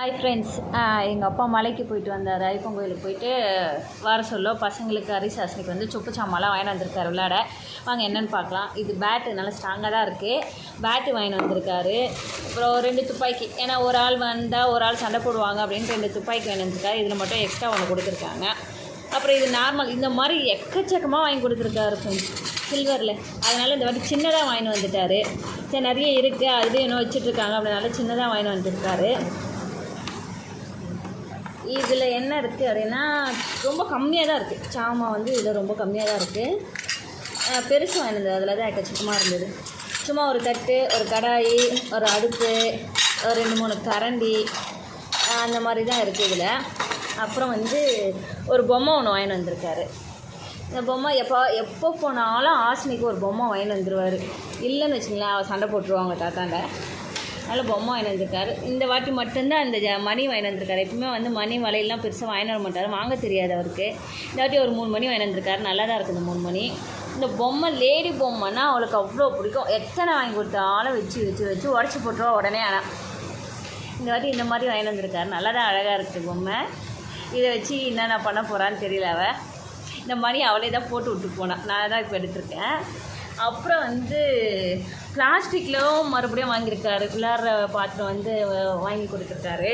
Hi friends எங்கள் அப்பா மலைக்கு போயிட்டு வந்தார். ஐப்பன் கோயிலுக்கு போயிட்டு வர சொல்ல பசங்களுக்கு அரிசாசனிக்கு வந்து சொப்பு சாமான்லாம் வாங்கிட்டு வந்திருக்காரு விளையாட வாங்க என்னென்னு பார்க்கலாம். இது பேட்டு நல்லா ஸ்ட்ராங்காக தான் இருக்குது பேட்டு வாங்கிட்டு வந்திருக்காரு. அப்புறம் ரெண்டு துப்பாக்கி. ஏன்னா ஒரு ஆள் வந்தால் ஒரு ஆள் சண்டை போடுவாங்க அப்படின்ட்டு ரெண்டு துப்பாக்கி வாங்கி வந்திருக்காரு. இதில் மட்டும் எக்ஸ்ட்ரா ஒன்று கொடுத்துருக்காங்க. அப்புறம் இது நார்மல் இந்த மாதிரி எக்கச்சக்கமாக வாங்கி கொடுத்துருக்காரு ஃப்ரெண்ட்ஸ் சில்வரில் அதனால் இந்த வாட்டி சின்னதாக வாங்கிட்டு வந்துட்டார். சரி நிறைய இருக்குது அதுலேயும் இன்னும் வச்சுட்ருக்காங்க அப்படினால சின்னதாக வாங்கிட்டு வந்துருக்காரு. இதில் என்ன இருக்குது அப்படின்னா ரொம்ப கம்மியாக தான் இருக்குது. சாமான் வந்து இதில் ரொம்ப கம்மியாக தான் இருக்குது. பெருசு வாங்கினது அதில் தான் எக்கச்சக்கமாக இருந்தது. சும்மா ஒரு தட்டு ஒரு கடாயி ஒரு அடுப்பு ஒரு ரெண்டு மூணு கரண்டி அந்த மாதிரி தான் இருக்குது இதில். அப்புறம் வந்து ஒரு பொம்மை ஒன்று வாங்கிட்டு வந்திருக்காரு. இந்த பொம்மை எப்போ எப்போ போனாலும் ஆசினிக்கு ஒரு பொம்மை வாங்கிட்டு வந்துடுவார் இல்லைன்னு வச்சுங்களேன் அவள் சண்டை போட்டுருவாங்க தாத்தாண்ட. நல்ல பொம்மை வாங்கி வந்திருக்காரு. இந்த வாட்டி மட்டும்தான் அந்த ஜ மணி வாங்கி வந்திருக்காரு. எப்பவுமே வந்து மணி வலையெல்லாம் பெருசாக வாங்கி வர மாட்டார். வாங்க தெரியாது அவருக்கு. இந்த வாட்டி ஒரு மூணு மணி வாங்கி வந்திருக்காரு. நல்லா தான் இருக்குது மூணு மணி. இந்த பொம்மை லேடி பொம்மைன்னா அவளுக்கு அவ்வளோ பிடிக்கும். எத்தனை வாங்கி கொடுத்தாலும் வச்சு வச்சு வச்சு உடச்சி போட்டுருவா உடனே ஆனால் இந்த வாட்டி இந்த மாதிரி வாங்கி வந்திருக்காரு. நல்லா தான் அழகாக இருக்குது பொம்மை. இதை வச்சு என்னென்ன பண்ண போகிறான்னு தெரியல அவள் இந்த மணி அவளே தான் போட்டு விட்டு போனான் நான் தான் இப்போ எடுத்திருக்கேன். அப்புறம் வந்து பிளாஸ்டிக்லும் மறுபடியும் வாங்கியிருக்காரு. விளாட்ற பாத்திரம் வந்து வாங்கி கொடுத்துருக்காரு.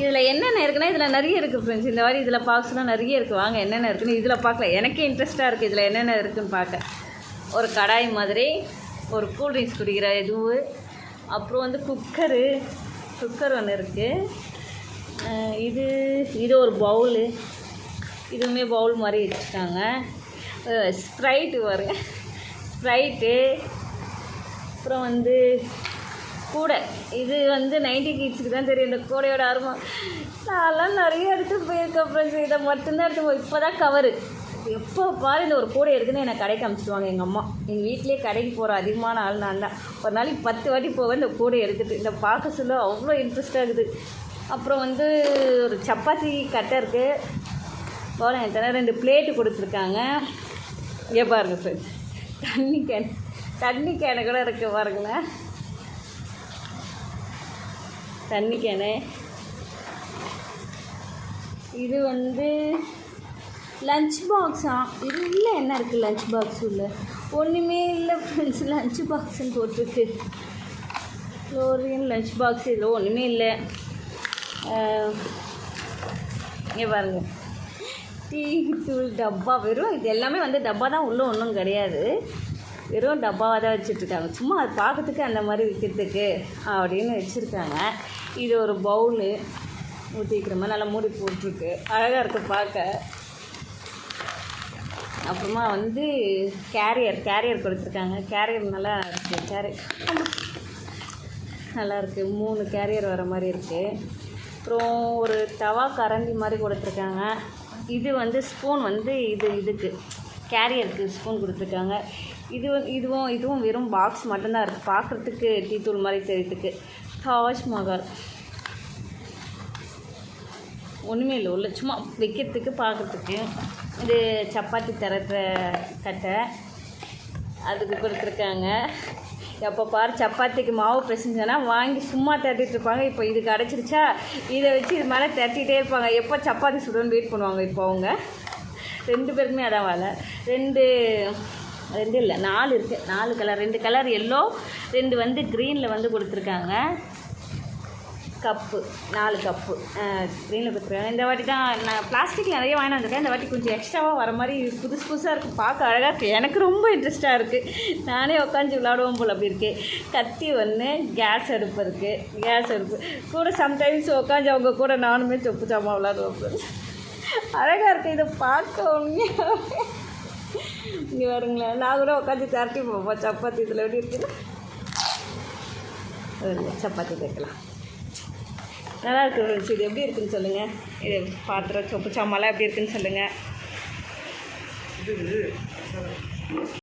இதில் என்னென்ன இருக்குன்னா இதில் நிறைய இருக்குது ஃப்ரெண்ட்ஸ் இந்த மாதிரி இதில் பாக்ஸ்லாம் நிறைய இருக்குது வாங்க என்னென்ன இருக்குன்னு இதில் பார்க்கல எனக்கே இன்ட்ரெஸ்ட்டாக இருக்குது இதில் என்னென்ன இருக்குதுன்னு பார்க்க. ஒரு கடாய் மாதிரி ஒரு கூல்ட்ரிங்க்ஸ் குடிக்கிற இதுவு அப்புறம் வந்து குக்கரு குக்கர் ஒன்று இருக்குது இது இது ஒரு பவுலு இதுவுமே பவுல் மாதிரி வச்சுருக்காங்க. ஸ்ப்ரைட்டு வரும் ஸ்ப்ரைட்டு அப்புறம் வந்து கூடை. இது வந்து நைன்டி கிட்ஸுக்கு தான் தெரியும். இந்த கூடையோட அருமை நான்லாம் நிறைய எடுத்து போயிருக்கேன். ஃப்ரெண்ட்ஸ் இதை மட்டும்தான் எடுத்து போய் இப்போ தான் கவரு எப்போ பாரு இந்த ஒரு கூடை இருக்குதுன்னு என்னை கடைக்கு அனுப்பிச்சிடுவாங்க எங்கள் அம்மா. எங்கள் வீட்டிலே கடைக்கு போகிற அதிகமான ஆள் நான் தான். ஒரு நாளைக்கு பத்து வாட்டி போவேன் இந்த கூடை எடுத்துகிட்டு இந்த பார்க்க சொல்ல அவ்வளோ இன்ட்ரெஸ்ட்டாக இருக்குது. அப்புறம் வந்து ஒரு சப்பாத்தி கட்டை இருக்குது போல எத்தனை ரெண்டு பிளேட்டு கொடுத்துருக்காங்க. இங்கே பாருங்கள் ஃப்ரெண்ட்ஸ் தண்ணி கேன் தண்ணி கேனை கூட இருக்குது பாருங்களேன் தண்ணி கேனு. இது வந்து லஞ்ச் பாக்ஸா இது இல்லை என்ன இருக்குது லஞ்ச் பாக்ஸ் உள்ள? ஒன்றுமே இல்லை ஃப்ரெண்ட்ஸ் லஞ்ச் பாக்ஸ்ன்னு போட்டிருக்கு. ஃப்ளோரியன் லஞ்ச் பாக்ஸ் இதில் ஒன்றுமே இல்லை. இங்கே பாருங்க. டீ தூள் டப்பா வெறும் இது எல்லாமே வந்து டப்பா தான் உள்ளே ஒன்றும் கிடையாது. வெறும் டப்பாவாக தான் வச்சுட்ருக்காங்க சும்மா அது பார்க்கறதுக்கு அந்த மாதிரி விற்கிறதுக்கு அப்படின்னு வச்சுருக்காங்க. இது ஒரு பவுலு ஊற்றி வைக்கிற மாதிரி நல்லா மூடி போட்டிருக்கு. அழகாக இருக்குது பார்க்க. அப்புறமா வந்து கேரியர் கேரியர் கொடுத்துருக்காங்க. கேரியர் நல்லா இருக்குது கேரியர் நல்லா இருக்குது மூணு கேரியர் வர மாதிரி இருக்குது அப்புறம் ஒரு தவா கரண்டி மாதிரி கொடுத்துருக்காங்க. இது வந்து ஸ்பூன் வந்து இது இதுக்கு கேரியருக்கு ஸ்பூன் கொடுத்துருக்காங்க. இது வந்து இதுவும் இதுவும் வெறும் பாக்ஸ் மட்டும்தான் இருக்குது பார்க்குறதுக்கு டீ தூள் மாதிரி தெரியுதுக்கு தாஜ்மஹால் ஒன்றுமே இல்லை உள்ள சும்மா வைக்கிறதுக்கு பார்க்குறதுக்கு இது சப்பாத்தி திரட்டுற கட்டை. அதுக்கு கொடுத்துருக்காங்க. எப்போ பார் சப்பாத்திக்கு மாவு பிசைஞ்சோன்னா வாங்கி சும்மா தட்டிகிட்டு இருப்பாங்க. இப்போ இது கிடச்சிருச்சா? இதை வச்சு இது மேலே தட்டிகிட்டே இருப்பாங்க. எப்போ சப்பாத்தி சுடணும்னு வெயிட் பண்ணுவாங்க இப்போ அவங்க. ரெண்டு பேருக்குமே அதான் வேலை. ரெண்டு ரெண்டு இல்லை நாலு இருக்குது நாலு கலர் ரெண்டு கலர் எல்லோ ரெண்டு வந்து க்ரீனில் வந்து கொடுத்துருக்காங்க. கப்பு நாலு கப்பு. க்ரீனில் கொடுத்துருவேன் இந்த வாட்டி தான் நான் பிளாஸ்டிக்கில் நிறைய வாங்கிட்டு வந்திருக்கேன். இந்த வாட்டி கொஞ்சம் எக்ஸ்ட்ராவாக வர மாதிரி புதுசு புதுசாக இருக்குது பார்க்க அழகாக இருக்குது எனக்கு ரொம்ப இன்ட்ரெஸ்ட்டாக இருக்குது நானே உட்காந்து விளாடுவோம் போல் அப்படி இருக்குது கத்தி ஒன்று கேஸ் அடுப்பு இருக்குது கேஸ் அடுப்பு. கூட சம்டைம்ஸ் உட்காந்து அவங்க கூட நானுமே தொப்பு சாமான் விளாடுவோம் அழகாக இருக்குது இதை பார்க்க உண்மையாக இங்கே வருங்களேன் நான் கூட உட்காந்து திரட்டி போவோம் சப்பாத்தி இதில் எப்படி இருக்குது சப்பாத்தி தைக்கலாம் நல்லா இருக்கு ஃப்ரெண்ட்ஸ் இது எப்படி இருக்குன்னு சொல்லுங்கள் இது பாத்திரம் சொப்பு சாமான்லாம் எப்படி இருக்குன்னு சொல்லுங்கள்